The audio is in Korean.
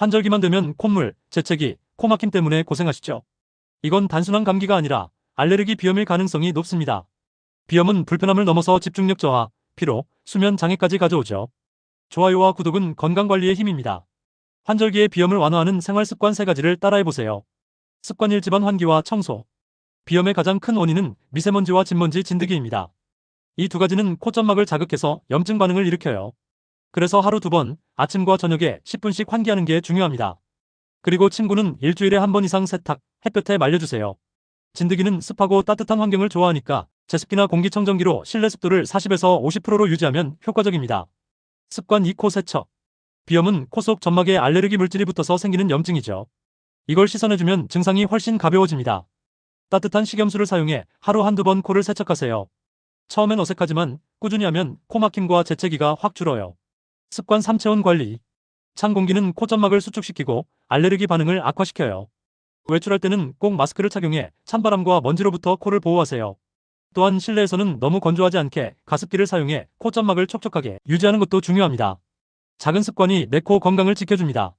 환절기만 되면 콧물, 재채기, 코막힘 때문에 고생하시죠. 이건 단순한 감기가 아니라 알레르기 비염일 가능성이 높습니다. 비염은 불편함을 넘어서 집중력 저하, 피로, 수면 장애까지 가져오죠. 좋아요와 구독은 건강관리의 힘입니다. 환절기에 비염을 완화하는 생활 습관 3가지를 따라해보세요. 습관 1 집안 환기와 청소. 비염의 가장 큰 원인은 미세먼지와 진먼지 진드기입니다. 이 두 가지는 콧점막을 자극해서 염증 반응을 일으켜요. 그래서 하루 두 번, 아침과 저녁에 10분씩 환기하는 게 중요합니다. 그리고 침구는 일주일에 한 번 이상 세탁, 햇볕에 말려주세요. 진드기는 습하고 따뜻한 환경을 좋아하니까 제습기나 공기청정기로 실내 습도를 40에서 50%로 유지하면 효과적입니다. 습관 2코 세척. 비염은 코 속 점막에 알레르기 물질이 붙어서 생기는 염증이죠. 이걸 씻어내주면 증상이 훨씬 가벼워집니다. 따뜻한 식염수를 사용해 하루 한두 번 코를 세척하세요. 처음엔 어색하지만 꾸준히 하면 코 막힘과 재채기가 확 줄어요. 습관 3체온 관리. 찬 공기는 콧점막을 수축시키고 알레르기 반응을 악화시켜요. 외출할 때는 꼭 마스크를 착용해 찬바람과 먼지로부터 코를 보호하세요. 또한 실내에서는 너무 건조하지 않게 가습기를 사용해 콧점막을 촉촉하게 유지하는 것도 중요합니다. 작은 습관이 내 코 건강을 지켜줍니다.